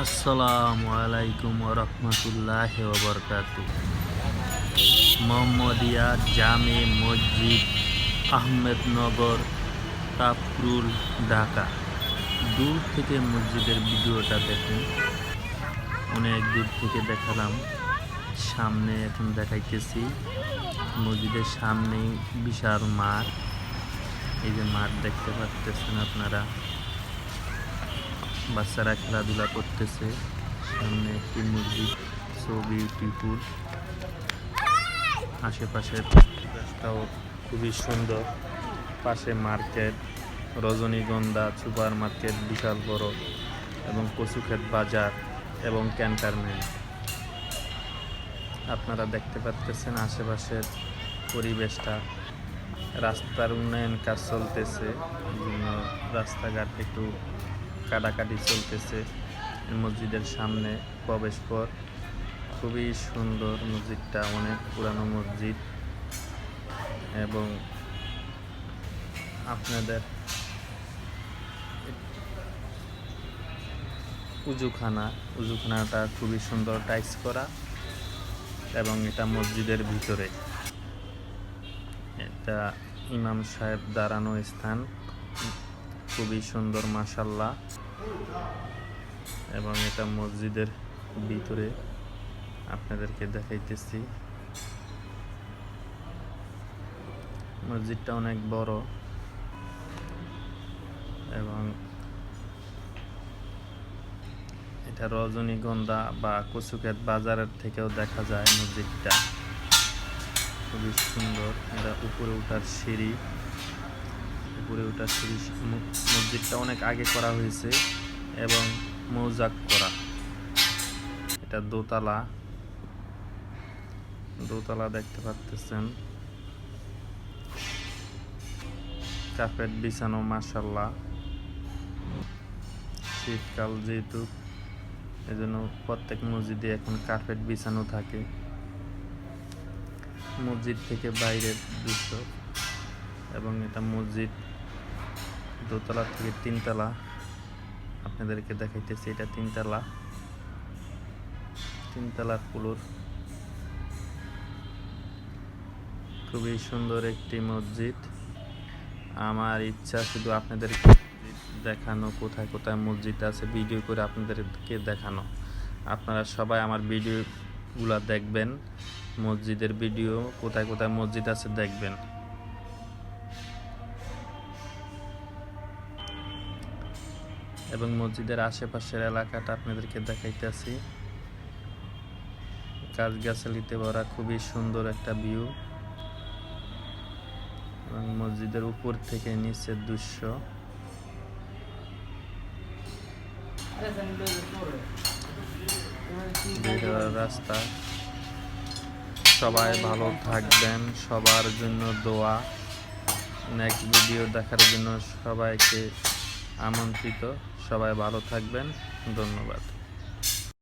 আসসালামু আলাইকুম রহমতুল্লাহ বরকাত মোহাম্মদিয়া জামে মসজিদ আহমেদনগর কাপরুল ঢাকা। দূর থেকে মসজিদের ভিডিওটা দেখুন। অনেক দূর থেকে দেখালাম। সামনে এখন দেখাইতেছি মসজিদের সামনেই বিশাল মাঠ। এই যে মাঠ দেখতে পাচ্ছেন আপনারা। বাচ্চারা খেলাধুলা করতেছে। সামনে একটি মসজিদ সো বিউটিফুল আশেপাশের পরিবেশটাও খুবই সুন্দর। পাশে মার্কেট, রজনীগন্ধা সুপার মার্কেট বিশাল বড় এবং কচুক্ষেত বাজার এবং ক্যান্টারমেন্ট। আপনারা দেখতে পাচ্ছেন আশেপাশের পরিবেশটা। রাস্তার উন্নয়ন কাজ চলতেছে। বিভিন্ন রাস্তাঘাট একটু কাটাকাটি চলতেছে মসজিদের সামনে প্রবেশ পর। খুবই সুন্দর মসজিদটা, অনেক পুরানো মসজিদ। এবং আপনাদের উজুখানা, উজুখানাটা খুবই সুন্দর টাইস করা এবং এটা মসজিদের ভিতরে। এটা ইমাম সাহেব দাঁড়ানো স্থান। খুবই সুন্দর মাসাল্লাহ এবং এটা মসজিদের ভিতরে আপনাদেরকে দেখাইতেছি। মসজিদটা অনেক বড়। এবং এটা রজনীগন্ধা বা কচুক্ষেত বাজারের থেকেও দেখা যায় মসজিদটা। খুবই সুন্দর। এটা উপরে ওঠার সিঁড়ি। উপরে সিঁড়ি মসজিদটা অনেক আগে করা হয়েছে এবং মৌজাক করা। এটা দোতলা। দোতলা দেখতে পাচ্তেছেন কার্পেট বিছানো মাসাল্লাহ শীতকাল যেহেতু, এজন্য প্রত্যেক মসজিদে এখন কার্পেট বিছানো থাকে। মসজিদ থেকে বাইরের দৃশ্য। এবং এটা মসজিদ দোতলা থেকে তিনতলা। আপনাদেরকে দেখাইতেছি, এটা তিনতলা। তিনতলার ফ্লোর খুবই সুন্দর একটি মসজিদ। আমার ইচ্ছা শুধু আপনাদেরকে দেখানো, কোথায় কোথায় মসজিদ আছে, ভিডিও করে আপনাদেরকে দেখানো। আপনারা সবাই আমার ভিডিওগুলো দেখবেন, মসজিদের ভিডিও, কোথায় কোথায় মসজিদ আছে দেখবেন। এবং মসজিদের আশেপাশের এলাকাটা আপনাদেরকে দেখাইতেছি। গাছ গাছালিতে ভরা খুবই সুন্দর একটা ভিউ এবং মসজিদের উপর থেকে নিচের দৃশ্য। রাস্তা। সবাই ভালো থাকবেন, সবার জন্য দোয়া। নেক্সট ভিডিও দেখার জন্য সবাইকে আমন্ত্রিত। সবাই ভালো থাকবেন। ধন্যবাদ।